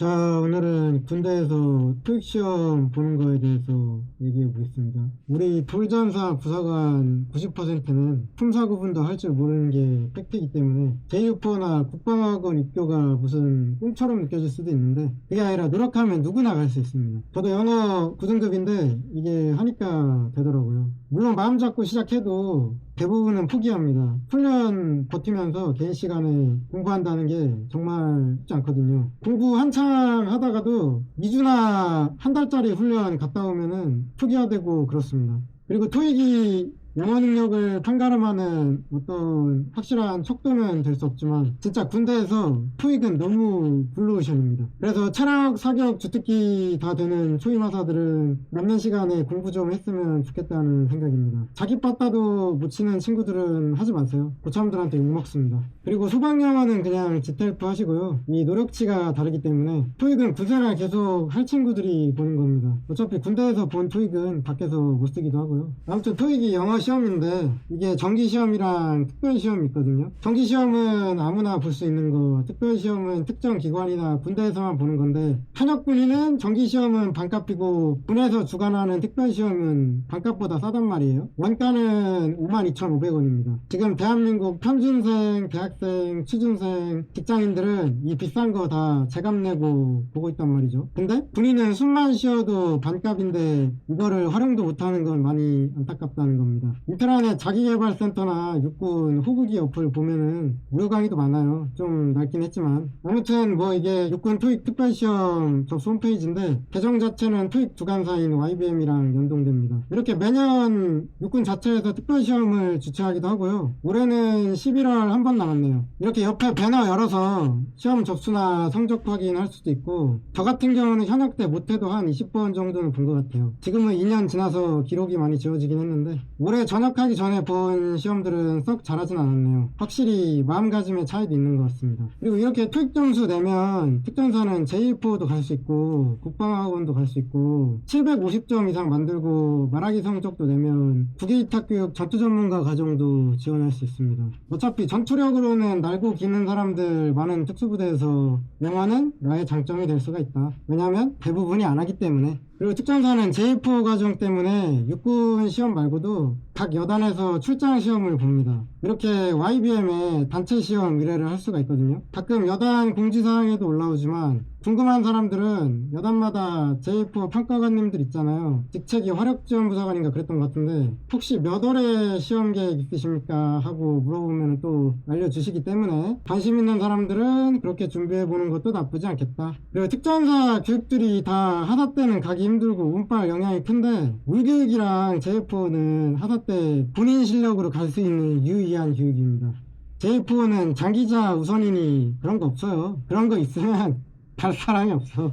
자, 오늘은 군대에서 토익 시험 보는 거에 대해서 얘기해 보겠습니다. 우리 돌전사 부사관 90%는 품사 구분도 할 줄 모르는 게 팩트이기 때문에 제6포나 국방학원 입교가 무슨 꿈처럼 느껴질 수도 있는데 그게 아니라 노력하면 누구나 갈 수 있습니다. 저도 영어 9등급인데 이게 하니까 되더라고요. 물론 마음 잡고 시작해도 대부분은 포기합니다. 훈련 버티면서 개인 시간에 공부한다는 게 정말 쉽지 않거든요. 공부 한창 하다가도 2주나 한 달짜리 훈련 갔다 오면은 포기하되고 그렇습니다. 그리고 토익이 영어 능력을 판가름하는 어떤 확실한 척도는 될 수 없지만 진짜 군대에서 토익은 너무 블루오션입니다. 그래서 체력, 사격, 주특기 다 되는 초임하사들은 남는 시간에 공부 좀 했으면 좋겠다는 생각입니다. 자기 빠따도 못 치는 친구들은 하지 마세요. 고참들한테 욕먹습니다. 그리고 소방영어는 그냥 지텔프 하시고요. 이 노력치가 다르기 때문에 토익은 구세를 계속 할 친구들이 보는 겁니다. 어차피 군대에서 본 토익은 밖에서 못 쓰기도 하고요. 아무튼 토익이 영어 시험인데 이게 정기 시험이랑 특별 시험이 있거든요. 정기 시험은 아무나 볼 수 있는 거, 특별 시험은 특정 기관이나 군대에서만 보는 건데 현역 군인은 정기 시험은 반값이고 군에서 주관하는 특별 시험은 반값보다 싸단 말이에요. 원가는 52,500원입니다. 지금 대한민국 평균생, 대학생, 취준생, 직장인들은 이 비싼 거 다 제값 내고 보고 있단 말이죠. 근데 군인은 숨만 쉬어도 반값인데 이거를 활용도 못하는 건 많이 안타깝다는 겁니다. 인터넷 자기개발센터나 육군 호국이 어플 보면은 무료 강의도 많아요. 좀 낡긴 했지만 아무튼 뭐 이게 육군 토익 특별시험 접수 홈페이지인데 계정 자체는 토익 주관사인 YBM이랑 연동됩니다. 이렇게 매년 육군 자체에서 특별시험을 주최하기도 하고요. 올해는 11월 한번 남았네요. 이렇게 옆에 배너 열어서 시험 접수나 성적 확인할 수도 있고 저 같은 경우는 현역 때 못해도 한 20번 정도는 본 것 같아요. 지금은 2년 지나서 기록이 많이 지워지긴 했는데 올해 전역하기 전에 본 시험들은 썩 잘하진 않았네요. 확실히 마음가짐의 차이도 있는 것 같습니다. 그리고 이렇게 토익 점수 내면 특전사는 제1포도 갈 수 있고 국방학원도 갈 수 있고 750점 이상 만들고 말하기 성적도 내면 국외위탁교육 전투전문가 과정도 지원할 수 있습니다. 어차피 전투력으로는 날고 기는 사람들 많은 특수부대에서 영어는 나의 장점이 될 수가 있다. 왜냐하면 대부분이 안 하기 때문에 그리고 특전사는 제1포 과정 때문에 육군 시험 말고도 각 여단에서 출장 시험을 봅니다. 이렇게 YBM에 단체 시험 의뢰를 할 수가 있거든요. 가끔 여단 공지사항에도 올라오지만 궁금한 사람들은 여단마다 제1포 평가관님들 있잖아요. 직책이 화력지원부사관인가 그랬던 것 같은데 혹시 몇 월에 시험 계획 있으십니까? 하고 물어보면 또 알려주시기 때문에 관심 있는 사람들은 그렇게 준비해보는 것도 나쁘지 않겠다. 그리고 특전사 교육들이 다 하사 때는 가기 힘들고 운빨 영향이 큰데 물교육이랑 제1포는 하사 때 본인 실력으로 갈 수 있는 유의한 교육입니다. 제1포는 장기자 우선이니 그런 거 없어요. 그런 거 있으면 갈 사람이 없어.